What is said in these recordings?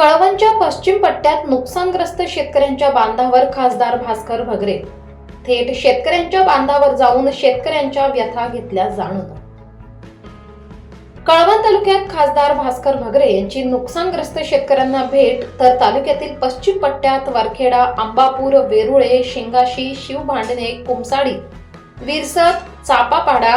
कळवणच्या पश्चिम पट्ट्यात नुकसानग्रस्त शेतकऱ्यांच्या बांधावर खासदार भास्कर भगरे. थेट शेतकऱ्यांच्या बांधावर जाऊन शेतकऱ्यांच्या व्यथा घेतल्या जाणून. कळवण तालुक्यात खासदार भास्कर भगरे यांची नुकसानग्रस्त शेतकऱ्यांना भेट तर तालुक्यातील पश्चिम पट्ट्यात वरखेडा आंबापूर वेरुळे शिंगाशी शिवभांडणे कुमसाडी विरसत चापापाडा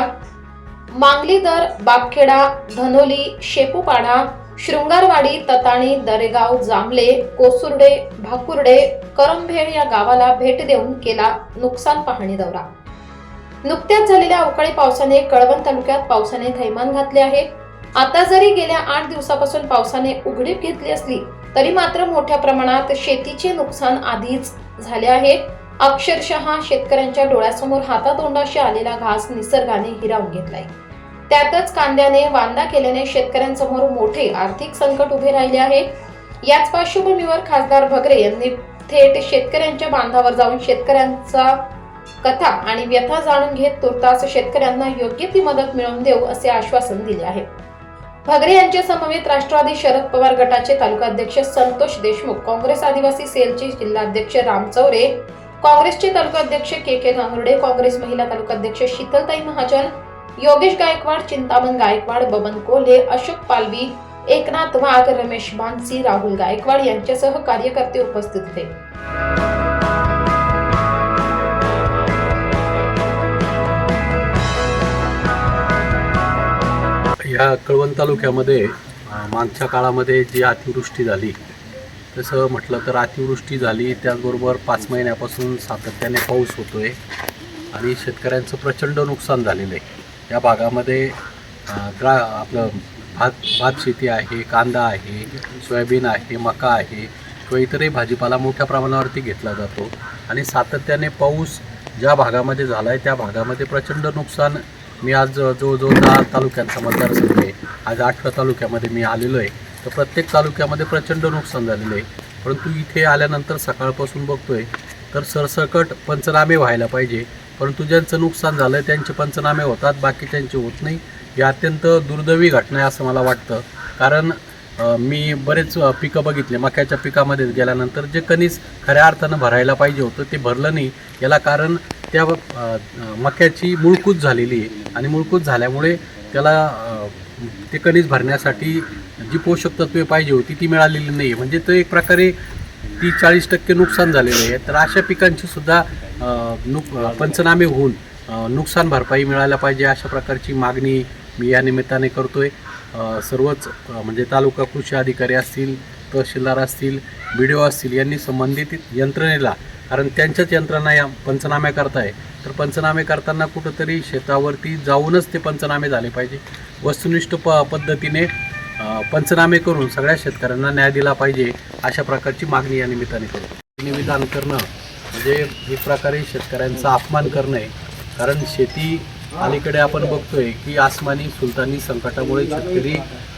मांगलीदर बापखेडा धनोली शेपूपाडा शृंगारवाडी तताणी दरेगाव जांभले कोसुर्डे भाकुर्डे करंभेळ या गावाला भेट देऊन केला नुकसान पाहणी दौरा. नुकत्याच झालेल्या अवकाळी पावसाने कळवण तालुक्यात पावसाने थैमान घातले आहे. आता जरी गेल्या आठ दिवसापासून पावसाने उघडीप घेतली असली तरी मात्र मोठ्या प्रमाणात शेतीचे नुकसान आधीच झाले आहे. अक्षरशः शेतकऱ्यांच्या डोळ्यासमोर हातातोंडाशी आलेला घास निसर्गाने हिरावून घेतलाय. त्यातच कांद्याने वांदा केल्याने शेतकऱ्यांसमोर मोठे आर्थिक संकट उभे राहिले आहे. याच पार्श्वभूमीवर खासदार भगरे यांनी थेट शेतकऱ्यांच्या बांधावर जाऊन शेतकऱ्यांचा कथा आणि व्यथा जाणून घेत तुर्तास शेतकऱ्यांना योग्य ती मदत मिळवून देऊ असे आश्वासन दिले आहे. भगरे यांच्या समवेत राष्ट्रवादी शरद पवार गटाचे तालुकाध्यक्ष संतोष देशमुख काँग्रेस आदिवासी सेलचे जिल्हाध्यक्ष राम चौरे काँग्रेसचे तालुकाध्यक्ष के के गांगुर्डे काँग्रेस महिला तालुकाध्यक्ष शीतलताई महाजन योगेश गायकवाड चिंतामण गायकवाड बबन कोल्हे अशोक पालवी एकनाथ वाघ रमेश बांसी राहुल गायकवाड यांच्यासह कार्यकर्ते उपस्थित होते. या कळवण तालुक्यामध्ये मागच्या काळामध्ये जी अतिवृष्टी झाली तसं म्हटलं तर अतिवृष्टी झाली त्याचबरोबर पाच महिन्यापासून सातत्याने पाऊस होतो आहे आणि शेतकऱ्यांचं प्रचंड नुकसान झालेलं आहे. या भागामध्ये ग्रा आपलं भात भात शेती आहे कांदा आहे सोयाबीन आहे मका आहे. किंवा इतरही भाजीपाला मोठ्या प्रमाणावरती घेतला जातो. आणि सातत्याने पाऊस ज्या भागामध्ये झाला आहे त्या भागामध्ये प्रचंड नुकसान मी आज जवळजवळ दहा तालुक्यांचा मतदारसंघ आहे. आज आठव्या तालुक्यामध्ये मी आलेलो आहे. तर प्रत्येक तालुक्यामध्ये प्रचंड नुकसान झालेलं आहे. परंतु इथे आल्यानंतर सकाळपासून बघतोय तर सरसकट पंचनामे व्हायला पाहिजे. परंतु ज्यांचं नुकसान झालं आहे त्यांचे पंचनामे होतात बाकी त्यांचे होत नाही. ही अत्यंत दुर्दैवी घटना आहे असं मला वाटतं. कारण मी बरेच पिकं बघितले. मक्याच्या पिकामध्ये गेल्यानंतर जे कणीस खऱ्या अर्थानं भरायला पाहिजे होतं ते भरलं नाही. याला कारण त्या मक्याची मुळकूत झालेली आहे. आणि मुळकूत झाल्यामुळे त्याला ते कणीस भरण्यासाठी जी पोषक तत्वे पाहिजे होती ती मिळालेली नाही. म्हणजे तो एक प्रकारे ती चाळीस टक्के नुकसान झालेलं आहे. तर अशा पिकांची सुद्धा नुक पंचनामे होऊन नुकसान भरपाई मिळायला पाहिजे अशा प्रकारची मागणी मी या निमित्ताने करतोय. आहे सर्वच म्हणजे तालुका कृषी अधिकारी असतील तहसीलदार असतील बी डी ओ असतील यांनी संबंधित यंत्रणेला कारण त्यांच्याच यंत्रणा या पंचनामे करताय. तर पंचनामे करताना कुठंतरी शेतावरती जाऊनच ते पंचनामे झाले पाहिजे. वस्तुनिष्ठ प पद्धतीने पंचनामे करून सगळ्या शेतकऱ्यांना न्याय दिला पाहिजे अशा प्रकारची मागणी या निमित्ताने करू. निविधान करणं म्हणजे एक प्रकारे शेतकऱ्यांचा अपमान करणं आहे. कारण शेती अलीकडे आपण बघतोय की आसमानी सुलतानी संकटामुळे शेतकरी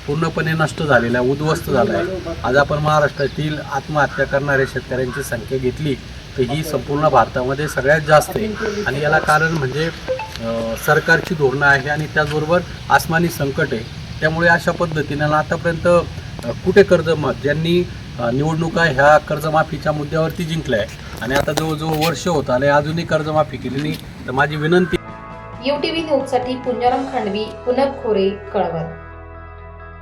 पूर्णपणे नष्ट झालेला आहे उद्ध्वस्त झाला आहे आज आपण महाराष्ट्रातील आत्महत्या करणाऱ्या शेतकऱ्यांची संख्या घेतली तर ही संपूर्ण भारतामध्ये सगळ्यात जास्त आहे. आणि याला कारण म्हणजे सरकारची धोरणं आहे आणि त्याचबरोबर आसमानी संकट आहे. त्यामुळे अशा पद्धतीनं आतापर्यंत कुठे कर्ज ज्यांनी निवडणुका ह्या कर्जमाफीच्या मुद्द्यावरती जिंकल्या आहे आणि आता जवळजवळ वर्ष होत आले अजूनही कर्जमाफी केली नाही. तर माझी विनंती यूटीव्ही न्यूजसाठी पुंजाराम खांडवी पुनक खोरे कळवत